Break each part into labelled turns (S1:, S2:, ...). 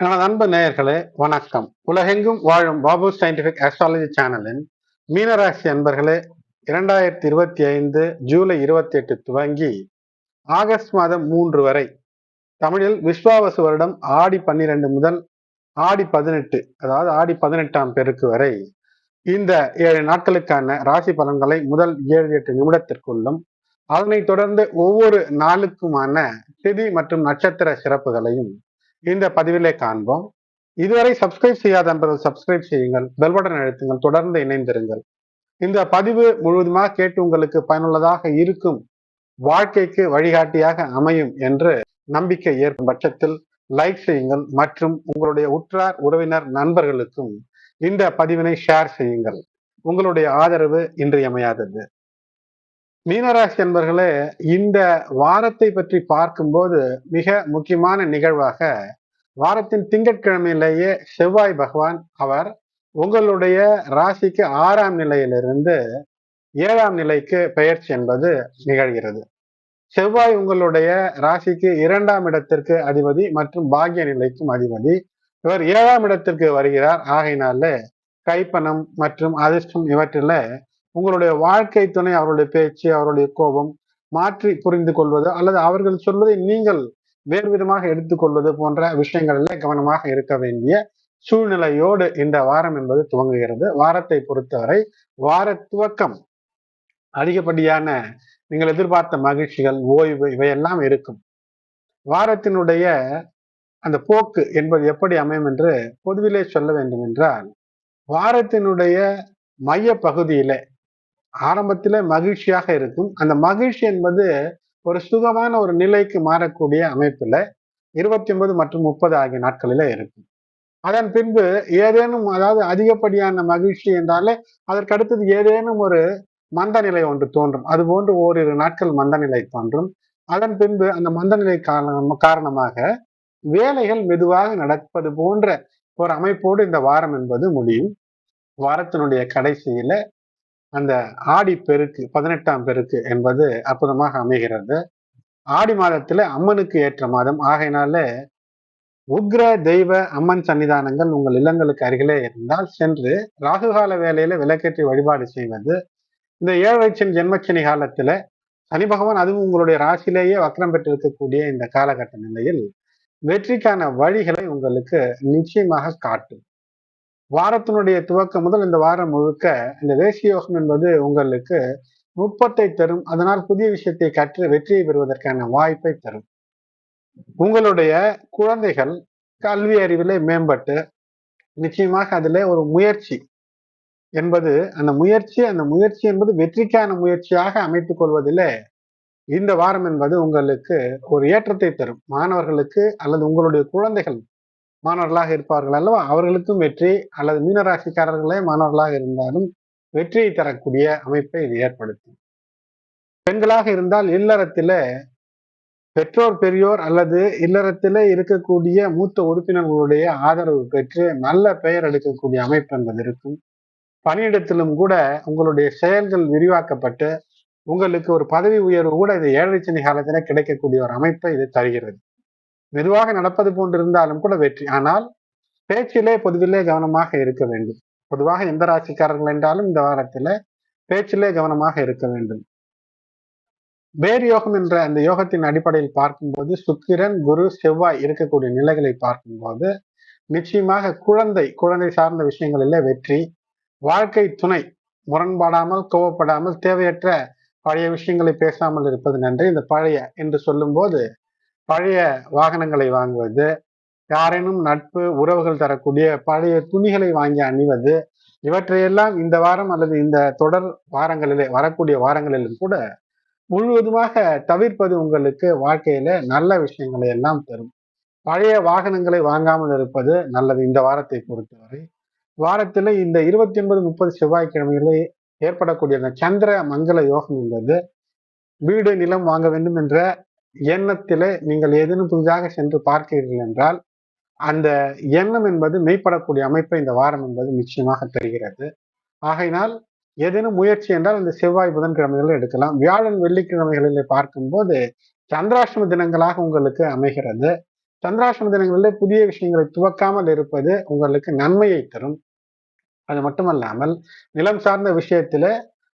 S1: எனது அன்பு நேயர்களே வணக்கம். உலகெங்கும் வாழும் பாபு சயின்டிபிக் அஸ்ட்ராலஜி சேனலின் மீனராசி அன்பர்களே இரண்டாயிரத்தி இருபத்தி ஐந்து ஜூலை இருபத்தி எட்டு துவங்கி ஆகஸ்ட் மாதம் மூன்று வரை தமிழில் விஸ்வாவசு வருடம் ஆடி பன்னிரண்டு முதல் ஆடி பதினெட்டு அதாவது ஆடி பதினெட்டாம் பெருக்கு வரை இந்த ஏழு நாட்களுக்கான ராசி பலன்களை முதல் ஏழு எட்டு நிமிடத்திற்குள்ளும் அதனைத் தொடர்ந்து ஒவ்வொரு நாளுக்குமான திதி மற்றும் நட்சத்திர சிறப்புகளையும் இந்த பதிவிலே காண்போம். இதுவரை சப்ஸ்கிரைப் செய்யாத நண்பர்கள் சப்ஸ்கிரைப் செய்யுங்கள். பெல் பட்டன் அழுத்துங்கள். தொடர்ந்து இணைந்திருங்கள். இந்த பதிவு முழுவதுமாக கேட்டு உங்களுக்கு பயனுள்ளதாக இருக்கும். வாழ்க்கைக்கு வழிகாட்டியாக அமையும் என்று நம்பிக்கை ஏற்படும் பட்சத்தில் லைக் செய்யுங்கள். மற்றும் உங்களுடைய உற்றார் உறவினர் நண்பர்களுக்கும் இந்த பதிவினை ஷேர் செய்யுங்கள். உங்களுடைய ஆதரவு இன்றியமையாதது. மீனராசி என்பர்களே இந்த வாரத்தை பற்றி பார்க்கும்போது மிக முக்கியமான நிகழ்வாக வாரத்தின் திங்கட்கிழமையிலேயே செவ்வாய் பகவான் அவர் உங்களுடைய ராசிக்கு ஆறாம் நிலையிலிருந்து ஏழாம் நிலைக்கு பெயர்ச்சி என்பது நிகழ்கிறது. செவ்வாய் உங்களுடைய ராசிக்கு இரண்டாம் இடத்திற்கு அதிபதி மற்றும் பாக்கிய நிலைக்கும் அதிபதி. இவர் ஏழாம் இடத்திற்கு வருகிறார். ஆகையினால கைப்பணம் மற்றும் அதிர்ஷ்டம் இவற்றில உங்களுடைய வாழ்க்கை துணை அவருடைய பேச்சு அவருடைய கோபம் மாற்றி புரிந்து கொள்வது அல்லது அவர்கள் சொல்வதை நீங்கள் வேறு விதமாக எடுத்துக்கொள்வது போன்ற விஷயங்களில் கவனமாக இருக்க வேண்டிய சூழ்நிலையோடு இந்த வாரம் என்பது துவங்குகிறது. வாரத்தை பொறுத்தவரை வார துவக்கம் அதிகப்படியான நீங்கள் எதிர்பார்த்த மகிழ்ச்சிகள் ஓய்வு இவையெல்லாம் இருக்கும். வாரத்தினுடைய அந்த போக்கு என்பது எப்படி அமையும் என்று பொதுவிலே சொல்ல வேண்டும் என்றால் வாரத்தினுடைய மைய பகுதியிலே ஆரம்பத்தில் மகிழ்ச்சியாக இருக்கும். அந்த மகிழ்ச்சி என்பது ஒரு சுகமான ஒரு நிலைக்கு மாறக்கூடிய அமைப்பில் இருபத்தி ஒன்பது மற்றும் முப்பது ஆகிய நாட்களில் இருக்கும். அதன் பின்பு ஏதேனும் அதாவது அதிகப்படியான மகிழ்ச்சி என்றாலே அதற்கு அடுத்தது ஏதேனும் ஒரு மந்த நிலை ஒன்று தோன்றும். அது போன்று ஓரிரு நாட்கள் மந்த நிலை தோன்றும். அதன் பின்பு அந்த மந்த நிலை காரணமாக வேலைகள் மெதுவாக நடப்பது போன்ற ஒரு அமைப்போடு இந்த வாரம் என்பது முடியும். வாரத்தினுடைய கடைசியில அந்த ஆடி பெருக்கு பதினெட்டாம் பெருக்கு என்பது அற்புதமாக அமைகிறது. ஆடி மாதத்துல அம்மனுக்கு ஏற்ற மாதம். ஆகையினால உக்ர தெய்வ அம்மன் சன்னிதானங்கள் உங்கள் இல்லங்களுக்கு அருகிலே இருந்தால் சென்று ராகுகால வேலையில விளக்கேற்றி வழிபாடு செய்வது. இந்த ஏழரைச்சன் ஜென்மச்சனி காலத்துல சனி பகவான் அதுவும் உங்களுடைய ராசியிலேயே வக்கரம் பெற்றிருக்கக்கூடிய இந்த காலகட்ட நிலையில் வெற்றிக்கான வழிகளை உங்களுக்கு நிச்சயமாக காட்டும். வாரத்தினுடைய துவக்கம் முதல் இந்த வாரம் முழுக்க இந்த வேசியோகம் என்பது உங்களுக்கு நுட்பத்தை தரும் அதனால் புதிய விஷயத்தை கற்று வெற்றியை பெறுவதற்கான வாய்ப்பை தரும். உங்களுடைய குழந்தைகள் கல்வி அறிவிலே மேம்பட்டு நிச்சயமாக அதில் ஒரு முயற்சி என்பது அந்த முயற்சி அந்த முயற்சி என்பது வெற்றிக்கான முயற்சியாக அமைத்துக் கொள்வதிலே இந்த வாரம் என்பது உங்களுக்கு ஒரு ஏற்றத்தை தரும். மாணவர்களுக்கு அல்லது உங்களுடைய குழந்தைகள் மாணவர்களாக இருப்பார்கள் அல்லவா? அவர்களுக்கும் வெற்றி அல்லது மீனராசிக்காரர்களே மாணவர்களாக இருந்தாலும் வெற்றியை தரக்கூடிய அமைப்பை இது ஏற்படுத்தும். பெண்களாக இருந்தால் இல்லறத்தில பெற்றோர் பெரியோர் அல்லது இல்லறத்திலே இருக்கக்கூடிய மூத்த உறுப்பினர்களுடைய ஆதரவு பெற்று நல்ல பெயர் எடுக்கக்கூடிய அமைப்பு என்பது இருக்கும். பணியிடத்திலும் கூட உங்களுடைய செயல்கள் விரிவாக்கப்பட்டு உங்களுக்கு ஒரு பதவி உயர்வு கூட இது ஏழரை சனி காலத்துல கிடைக்கக்கூடிய ஒரு அமைப்பை இது தருகிறது. மெதுவாக நடப்பது போன்றிருந்தாலும் கூட வெற்றி. ஆனால் பேச்சிலே பொதுவிலே கவனமாக இருக்க வேண்டும். பொதுவாக எந்த ராசிக்காரர்கள் என்றாலும் இந்த வாரத்துல பேச்சிலே கவனமாக இருக்க வேண்டும். வேர் யோகம் என்ற அந்த யோகத்தின் அடிப்படையில் பார்க்கும்போது சுக்கிரன் குரு செவ்வாய் இருக்கக்கூடிய நிலைகளை பார்க்கும்போது நிச்சயமாக குழந்தை குழந்தை சார்ந்த விஷயங்களிலே வெற்றி. வாழ்க்கை துணை முரண்பாடாமல் கோவப்படாமல் தேவையற்ற பழைய விஷயங்களை பேசாமல் இருப்பது நன்றி. இந்த பழைய என்று சொல்லும்போது பழைய வாகனங்களை வாங்குவது யாரேனும் நட்பு உறவுகள் தரக்கூடிய பழைய துணிகளை வாங்கி அணிவது இவற்றையெல்லாம் இந்த வாரம் அல்லது இந்த தொடர் வாரங்களிலே வரக்கூடிய வாரங்களிலும் கூட முழுவதுமாக தவிர்ப்பது உங்களுக்கு வாழ்க்கையில நல்ல விஷயங்களை எல்லாம் தரும். பழைய வாகனங்களை வாங்காமல் இருப்பது நல்லது இந்த வாரத்தை பொறுத்தவரை. வாரத்தில் இந்த இருபத்தி ஒன்பது முப்பது செவ்வாய்க்கிழமையிலே ஏற்படக்கூடிய அந்த சந்திர மங்கள யோகம் என்பது வீடு நிலம் வாங்க வேண்டும் என்ற எண்ணத்திலே நீங்கள் ஏதேனும் புதிதாக சென்று பார்க்கிறீர்கள் என்றால் அந்த எண்ணம் என்பது மெய்ப்படக்கூடிய அமைப்பை இந்த வாரம் என்பது நிச்சயமாக தருகிறது. ஆகையினால் ஏதேனும் முயற்சி என்றால் இந்த செவ்வாய் புதன்கிழமைகளில் எடுக்கலாம். வியாழன் வெள்ளிக்கிழமைகளில் பார்க்கும்போது சந்திராஷ்டம தினங்களாக உங்களுக்கு அமைகிறது. சந்திராஷ்டம தினங்களில் புதிய விஷயங்களை துவக்காமல் இருப்பது உங்களுக்கு நன்மையை தரும். அது மட்டுமல்லாமல் நிலம் சார்ந்த விஷயத்துல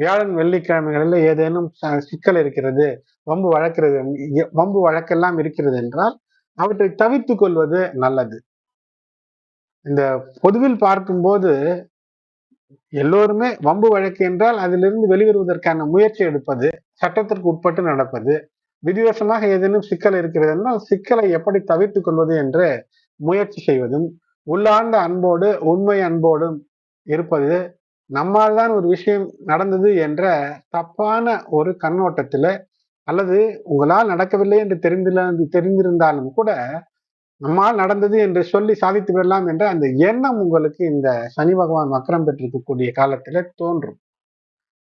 S1: வியாழன் வெள்ளிக்கிழமைகளில் ஏதேனும் சிக்கல் இருக்கிறது வம்பு வழக்கிறது வம்பு வழக்கெல்லாம் இருக்கிறது என்றால் அவற்றை தவிர்த்து கொள்வது நல்லது. இந்த பொதுவில் பார்க்கும்போது எல்லோருமே வம்பு வழக்கு என்றால் அதிலிருந்து வெளிவருவதற்கான முயற்சி எடுப்பது சட்டத்திற்கு உட்பட்டு நடப்பது விதிவசமாக ஏதேனும் சிக்கல் இருக்கிறது என்றால் சிக்கலை எப்படி தவிர்த்து கொள்வது என்று முயற்சி செய்வதும் உள்ளார்ந்த அன்போடு உண்மை அன்போடும் இருப்பது நம்மால் தான் ஒரு விஷயம் நடந்தது என்ற தப்பான ஒரு கண்ணோட்டத்துல அல்லது உங்களால் நடக்கவில்லை என்று தெரிந்தில தெரிந்திருந்தாலும் கூட நம்மால் நடந்தது என்று சொல்லி சாதித்து விடலாம் என்ற அந்த எண்ணம் உங்களுக்கு இந்த சனி பகவான் வக்கரம் பெற்றிருக்கக்கூடிய காலத்துல தோன்றும்.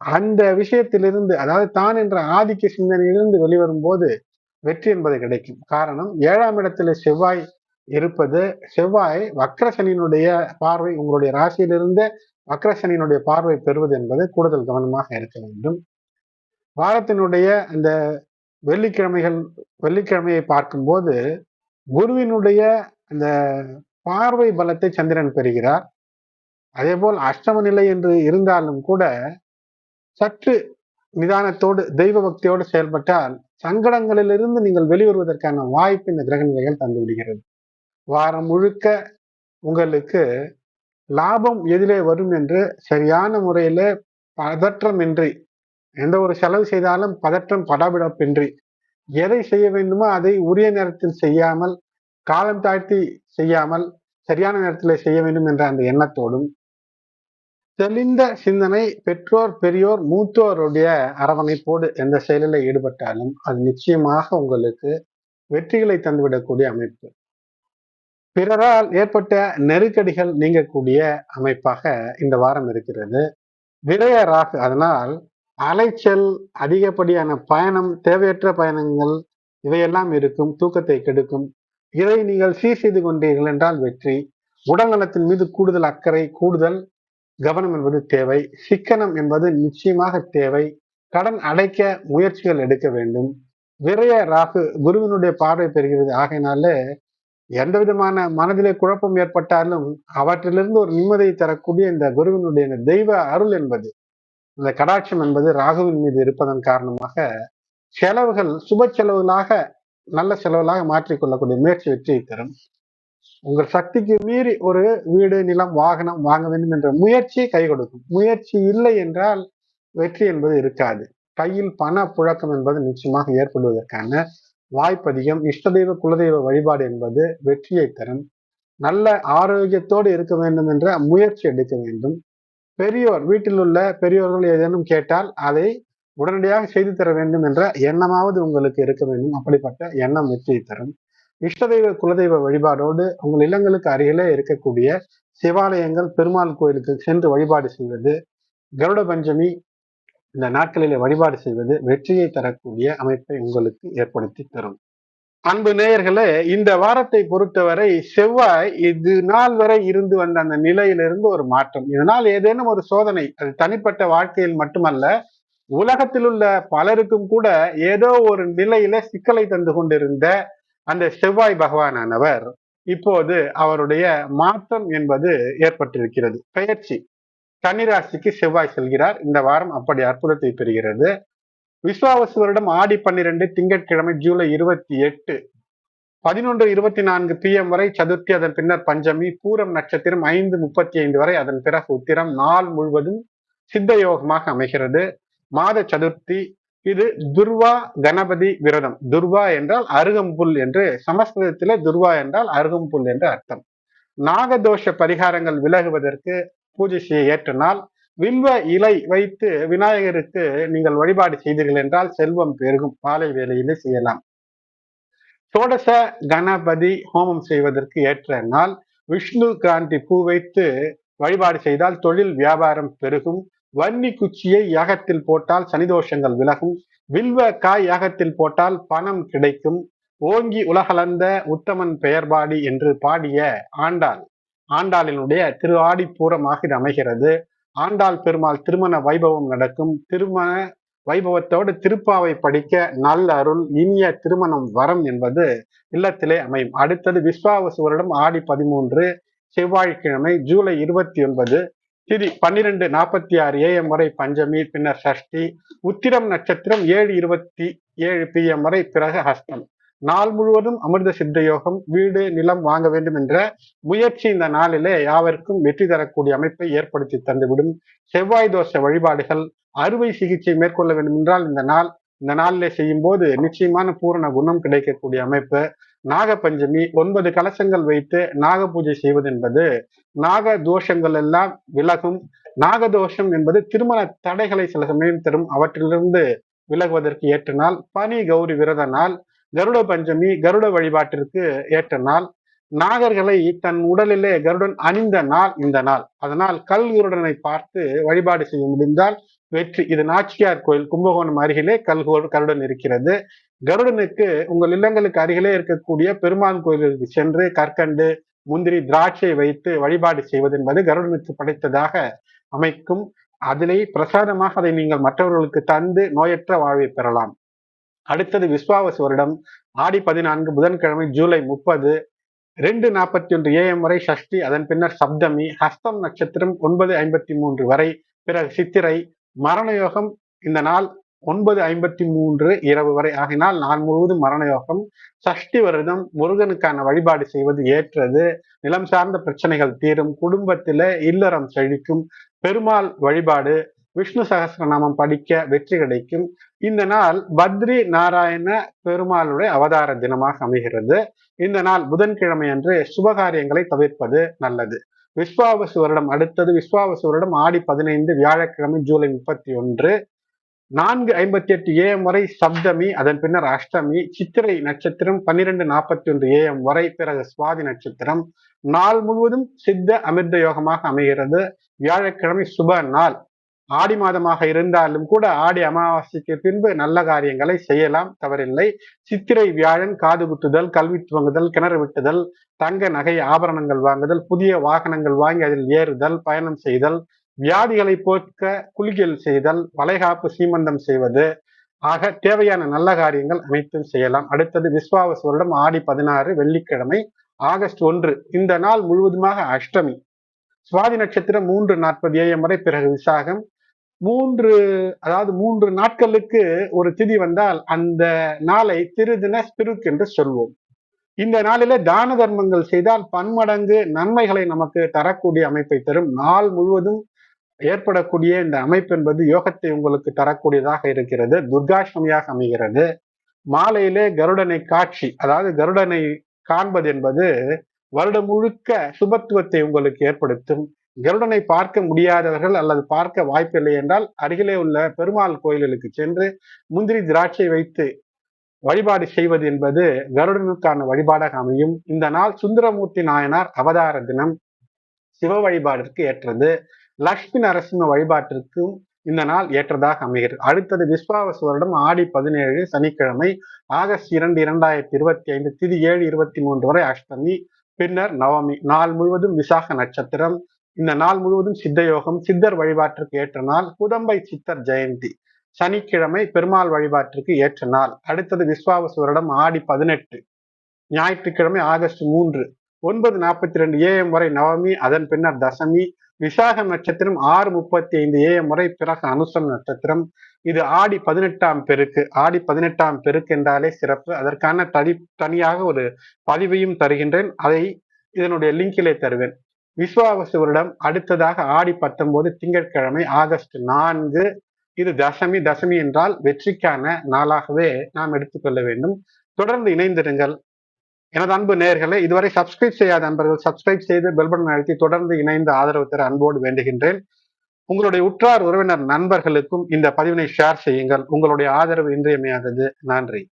S1: அந்த விஷயத்திலிருந்து அதாவது தான் என்ற ஆதிக்க சிந்தனையிலிருந்து வெளிவரும் போது வெற்றி என்பது கிடைக்கும். காரணம் ஏழாம் இடத்துல செவ்வாய் இருப்பது செவ்வாய் வக்ரசனியினுடைய பார்வை உங்களுடைய ராசியிலிருந்து வக்ரசனியினுடைய பார்வை பெறுவது என்பது கூடுதல் கவனமாக இருக்க வேண்டும். வாரத்தினுடைய அந்த வெள்ளிக்கிழமைகள் வெள்ளிக்கிழமையை பார்க்கும்போது குருவினுடைய அந்த பார்வை பலத்தை சந்திரன் பெறுகிறார். அதே போல் அஷ்டம நிலை என்று இருந்தாலும் கூட சற்று நிதானத்தோடு தெய்வ பக்தியோடு செயல்பட்டால் சங்கடங்களிலிருந்து நீங்கள் வெளிவருவதற்கான வாய்ப்பு இந்த கிரக நிலைகள் தந்து விடுகிறது. வாரம் முழுக்க உங்களுக்கு லாபம் எதிலே வரும் என்று சரியான முறையில் பதற்றமின்றி எந்த ஒரு செலவு செய்தாலும் பதற்றம் படாபிடப்பின்றி எதை செய்ய வேண்டுமோ அதை உரிய நேரத்தில் செய்யாமல் காலம் தாழ்த்தி செய்யாமல் சரியான நேரத்தில் செய்ய வேண்டும் என்ற அந்த எண்ணத்தோடும் தெளிந்த சிந்தனை பெற்றோர் பெரியோர் மூத்தோருடைய அரவணைப்போடு எந்த செயலில் ஈடுபட்டாலும் அது நிச்சயமாக உங்களுக்கு வெற்றிகளை தந்துவிடக்கூடிய அமைப்பு. பிறரால் ஏற்பட்ட நெருக்கடிகள் நீங்கக்கூடிய அமைப்பாக இந்த வாரம் இருக்கிறது. விரய ராகு அதனால் அலைச்சல் அதிகப்படியான பயணம் தேவையற்ற பயணங்கள் இவையெல்லாம் இருக்கும் தூக்கத்தை கெடுக்கும். இதை நீங்கள் சீர் செய்து கொண்டீர்கள் என்றால் வெற்றி. உடல் நலத்தின் மீது கூடுதல் அக்கறை கூடுதல் கவனம் என்பது தேவை. சிக்கனம் என்பது நிச்சயமாக தேவை. கடன் அடைக்க முயற்சிகள் எடுக்க வேண்டும். விரய ராகு குருவினுடைய பார்வை பெறுகிறது. ஆகையினாலே எந்த விதமான மனதிலே குழப்பம் ஏற்பட்டாலும் அவற்றிலிருந்து ஒரு நிம்மதியை தரக்கூடிய இந்த குருவினுடைய இந்த தெய்வ அருள் என்பது இந்த கடாட்சம் என்பது ராகுவின் மீது இருப்பதன் காரணமாக செலவுகள் சுப செலவுகளாக நல்ல செலவுகளாக மாற்றிக்கொள்ளக்கூடிய முயற்சி வெற்றியை தரும். உங்கள் சக்திக்கு மீறி ஒரு வீடு நிலம் வாகனம் வாங்க வேண்டும் என்ற முயற்சி கை கொடுக்கும். முயற்சி இல்லை என்றால் வெற்றி என்பது இருக்காது. கையில் பண புழக்கம் என்பது நிச்சயமாக ஏற்படுவதற்கான வாய்ப்பதிகம் இஷ்டதெய்வ குலதெய்வ வழிபாடு என்பது வெற்றியை தரும். நல்ல ஆரோக்கியத்தோடு இருக்க வேண்டும் என்ற முயற்சி எடுக்க வேண்டும். பெரியோர் வீட்டில் உள்ள பெரியோர்கள் ஏதேனும் கேட்டால் அதை உடனடியாக செய்து தர வேண்டும் என்ற எண்ணமாவது உங்களுக்கு இருக்க வேண்டும். அப்படிப்பட்ட எண்ணம் வெற்றியை தரும். இஷ்டதெய்வ குலதெய்வ வழிபாடோடு உங்கள் இல்லங்களுக்கு அருகிலே இருக்கக்கூடிய சிவாலயங்கள் பெருமாள் கோயிலுக்கு சென்று வழிபாடு செய்வது கருட பஞ்சமி இந்த நாட்களிலே வழிபாடு செய்வது வெற்றியை தரக்கூடிய அமைப்பை உங்களுக்கு ஏற்படுத்தி தரும். அன்பு நேயர்களே இந்த வாரத்தை பொறுத்தவரை செவ்வாய் இது நாள் வரை இருந்து வந்த அந்த நிலையிலிருந்து ஒரு மாற்றம். இதனால் ஏதேனும் ஒரு சோதனை அது தனிப்பட்ட வாழ்க்கையில் மட்டுமல்ல உலகத்தில் உள்ள பலருக்கும் கூட ஏதோ ஒரு நிலையில சிக்கலை தந்து கொண்டிருந்த அந்த செவ்வாய் பகவானானவர் இப்போது அவருடைய மாற்றம் என்பது ஏற்பட்டிருக்கிறது. பெயர்ச்சி. கன்னிராசிக்கு செவ்வாய் செல்கிறார். இந்த வாரம் அப்படி அற்புதத்தை பெறுகிறது. விஸ்வாவசு வருடம் ஆடி பன்னிரெண்டு திங்கட்கிழமை ஜூலை இருபத்தி எட்டு பதினொன்று இருபத்தி நான்கு பி எம் வரை சதுர்த்தி அதன் பின்னர் பஞ்சமி பூரம் நட்சத்திரம் ஐந்து முப்பத்தி ஐந்து வரை அதன் பிறகு உத்திரம். நாள் முழுவதும் சித்த யோகமாக அமைகிறது. மாத சதுர்த்தி இது துர்வா கணபதி விரதம். துர்வா என்றால் அருகம்புல் என்று சமஸ்கிருதத்தில் துர்வா என்றால் அருகம்புல் என்று அர்த்தம். நாகதோஷ பரிகாரங்கள் விலகுவதற்கு பூஜை செய்ய ஏற்ற நாள் வில்வ இலை வைத்து விநாயகருக்கு நீங்கள் வழிபாடு செய்தீர்கள் என்றால் செல்வம் பெருகும். பாலை வேலையிலே செய்யலாம். சோடச கணபதி ஹோமம் செய்வதற்கு ஏற்ற நாள் விஷ்ணு கிராந்தி பூ வைத்து வழிபாடு செய்தால் தொழில் வியாபாரம் பெருகும். வன்னி குச்சியை யாகத்தில் போட்டால் சனிதோஷங்கள் விலகும். வில்வ காய் யாகத்தில் போட்டால் பணம் கிடைக்கும். ஓங்கி உலகளந்த உத்தமன் பெயர்பாடி என்று பாடிய ஆண்டாள் ஆண்டாளினுடைய திரு ஆடிப்பூரமாக இது அமைகிறது. ஆண்டாள் பெருமாள் திருமண வைபவம் நடக்கும். திருமண வைபவத்தோடு திருப்பாவை படிக்க நல்ல அருள் இனிய திருமணம் வரம் என்பது இல்லத்திலே அமையும். அடுத்தது விஸ்வாவசு வருடம் ஆடி பதிமூன்று செவ்வாய்க்கிழமை ஜூலை இருபத்தி ஒன்பது திதி பன்னிரெண்டு நாற்பத்தி ஆறு ஏஎம் வரை பஞ்சமி பின்னர் சஷ்டி உத்திரம் நட்சத்திரம் ஏழு இருபத்தி ஏழு பி எம் வரை பிறகு ஹஸ்தம் நாள் முழுவதும் அமிர்த சித்த யோகம் வீடு நிலம் வாங்க வேண்டும் என்ற முயற்சி இந்த நாளிலே யாவருக்கும் வெற்றி தரக்கூடிய அமைப்பை ஏற்படுத்தி தந்துவிடும். செவ்வாய் தோஷ வழிபாடுகள் அறுவை சிகிச்சை மேற்கொள்ள வேண்டும் என்றால் இந்த நாள் இந்த நாளிலே செய்யும் போது நிச்சயமான பூரண குணம் கிடைக்கக்கூடிய அமைப்பு. நாகப்பஞ்சமி ஒன்பது கலசங்கள் வைத்து நாக பூஜை செய்வது என்பது நாக தோஷங்கள் எல்லாம் விலகும். நாகதோஷம் என்பது திருமண தடைகளை சில சமயம் தரும் அவற்றிலிருந்து விலகுவதற்கு ஏற்ற நாள். பனி கௌரி விரத நாள். கருட பஞ்சமி கருட வழிபாட்டிற்கு ஏற்ற நாள். நாகர்களை தன் உடலிலே கருடன் அணிந்த நாள் இந்த நாள். அதனால் கல் கருடனை பார்த்து வழிபாடு செய்ய முடிந்தால் வெற்றி. இது நாச்சியார் கோயில் கும்பகோணம் அருகிலே கல் கருடன் இருக்கிறது. கருடனுக்கு உங்கள் இல்லங்களுக்கு அருகிலே இருக்கக்கூடிய பெருமான் கோயிலுக்கு சென்று கற்கண்டு முந்திரி திராட்சை வைத்து வழிபாடு செய்வது என்பது கருடனுக்கு படைத்ததாக அமைக்கும். அதிலே பிரசாதமாக அதை நீங்கள் மற்றவர்களுக்கு தந்து நோயற்ற வாழ்வை பெறலாம். அடுத்தது விஸ்வாவசு வருடம். ஆடி பதினான்கு புதன்கிழமை ஜூலை முப்பது ரெண்டு நாற்பத்தி ஒன்று ஏஎம் வரை சஷ்டி அதன் பின்னர் சப்தமி ஹஸ்தம் நட்சத்திரம் ஒன்பது ஐம்பத்தி மூன்று வரை பிறகு சித்திரை மரணயோகம் இந்த நாள் ஒன்பது ஐம்பத்தி மூன்று இரவு வரை. ஆகினால் நாள் முழுவதும் மரணயோகம். சஷ்டி வருடம் முருகனுக்கான வழிபாடு செய்வது ஏற்றது. நிலம் சார்ந்த பிரச்சனைகள் தீரும். குடும்பத்தில இல்லறம் செழிக்கும். பெருமாள் வழிபாடு விஷ்ணு சகசிரநாமம் படிக்க வெற்றி கிடைக்கும். இந்த நாள் பத்ரி நாராயண பெருமாளுடைய அவதார தினமாக அமைகிறது. இந்த நாள் புதன்கிழமை அன்று சுபகாரியங்களை தவிர்ப்பது நல்லது. விஸ்வாவசு வருடம் அடுத்தது விஸ்வாவசு வருடம் ஆடி பதினைந்து வியாழக்கிழமை ஜூலை முப்பத்தி ஒன்று நான்கு ஐம்பத்தி எட்டு ஏஎம் வரை சப்தமி அதன் பின்னர் அஷ்டமி சித்திரை நட்சத்திரம் பன்னிரெண்டு நாற்பத்தி ஒன்று ஏஎம் வரை பிறகு சுவாதி நட்சத்திரம். நாள் முழுவதும் சித்த அமிர்த யோகமாக அமைகிறது. வியாழக்கிழமை சுப நாள். ஆடி மாதமாக இருந்தாலும் கூட ஆடி அமாவாசைக்கு பின்பு நல்ல காரியங்களை செய்யலாம் தவறில்லை. சித்திரை வியாழன் காது குத்துதல் கல்வி துவங்குதல் கிணறு விட்டுதல் தங்க நகை ஆபரணங்கள் வாங்குதல் புதிய வாகனங்கள் வாங்கி அதில் ஏறுதல் பயணம் செய்தல் வியாதிகளை போக்க குளியல் செய்தல் வளைகாப்பு சீமந்தம் செய்வது. ஆக தேவையான நல்ல காரியங்கள் அனைத்தும் செய்யலாம். அடுத்தது விஸ்வாவச வருடம் ஆடி பதினாறு வெள்ளிக்கிழமை ஆகஸ்ட் ஒன்று. இந்த நாள் முழுவதுமாக அஷ்டமி. சுவாதி நட்சத்திரம் மூன்று நாற்பது ஏஎம் வரை பிறகு விசாகம். மூன்று அதாவது மூன்று நாட்களுக்கு ஒரு திதி வந்தால் அந்த நாளை திருதின ஸ்பிருக் என்று சொல்வோம். இந்த நாளில தான தர்மங்கள் செய்தால் பன்மடங்கு நன்மைகளை நமக்கு தரக்கூடிய அமைப்பை தரும். நாள் முழுவதும் ஏற்படக்கூடிய இந்த அமைப்பு என்பது யோகத்தை உங்களுக்கு தரக்கூடியதாக இருக்கிறது. துர்காஷ்டமியாக அமைகிறது. மாலையிலே கருடனை காட்சி அதாவது கருடனை காண்பது என்பது வருடம் முழுக்க சுபத்துவத்தை உங்களுக்கு ஏற்படுத்தும். கருடனை பார்க்க முடியாதவர்கள் அல்லது பார்க்க வாய்ப்பில்லை என்றால் அருகிலே உள்ள பெருமாள் கோயில்களுக்கு சென்று முந்திரி திராட்சை வைத்து வழிபாடு செய்வது என்பது கருடனுக்கான வழிபாடாக அமையும். இந்த நாள் சுந்தரமூர்த்தி நாயனார் அவதார தினம் சிவ வழிபாடிற்கு ஏற்றது. லக்ஷ்மி நரசிம்ம வழிபாட்டிற்கும் இந்த நாள் ஏற்றதாக அமைகிறது. அடுத்தது விஸ்வாவசு வருடம் ஆடி பதினேழு சனிக்கிழமை ஆகஸ்ட் இரண்டு இரண்டாயிரத்தி இருபத்தி ஐந்து திதி ஏழு இருபத்தி மூன்று வரை அஷ்டமி பின்னர் நவமி. நாள் முழுவதும் விசாக நட்சத்திரம். இந்த நாள் முழுவதும் சித்த யோகம் சித்தர் வழிபாட்டிற்கு ஏற்ற நாள் குதம்பை சித்தர் ஜெயந்தி. சனிக்கிழமை பெருமாள் வழிபாட்டிற்கு ஏற்ற நாள். அடுத்தது விஸ்வாவசு வருடம் ஆடி பதினெட்டு. ஞாயிற்றுக்கிழமை ஆகஸ்ட் மூன்று. ஒன்பது நாற்பத்தி ரெண்டு ஏஎம் வரை நவமி அதன் பின்னர் தசமி. விசாக நட்சத்திரம் ஆறு முப்பத்தி ஐந்து ஏஎம் வரை பிறகு அனுசம் நட்சத்திரம். இது ஆடி பதினெட்டாம் பெருக்கு. ஆடி பதினெட்டாம் பெருக்கு என்றாலே சிறப்பு. அதற்கான தனி தனியாக ஒரு பதிவையும் தருகின்றேன். அதை இதனுடைய லிங்கிலே தருவேன். விஸ்வாவசு வருடம் அடுத்ததாக ஆடி பத்தொன்பது திங்கட்கிழமை ஆகஸ்ட் நான்கு. இது தசமி தசமி என்றால் வெற்றிக்கான நாளாகவே நாம் எடுத்துக்கொள்ள வேண்டும். தொடர்ந்து இணைந்திருங்கள். எனது அன்பு நேர்களை இதுவரை சப்ஸ்கிரைப் செய்யாத நண்பர்கள் சப்ஸ்கிரைப் செய்து பெல்பட்டன் அழுத்தி தொடர்ந்து இணைந்து ஆதரவு தர அன்போடு வேண்டுகின்றேன். உங்களுடைய உற்றார் உறவினர் நண்பர்களுக்கும் இந்த பதிவினை ஷேர் செய்யுங்கள். உங்களுடைய ஆதரவு இன்றியமையாதது. நன்றி.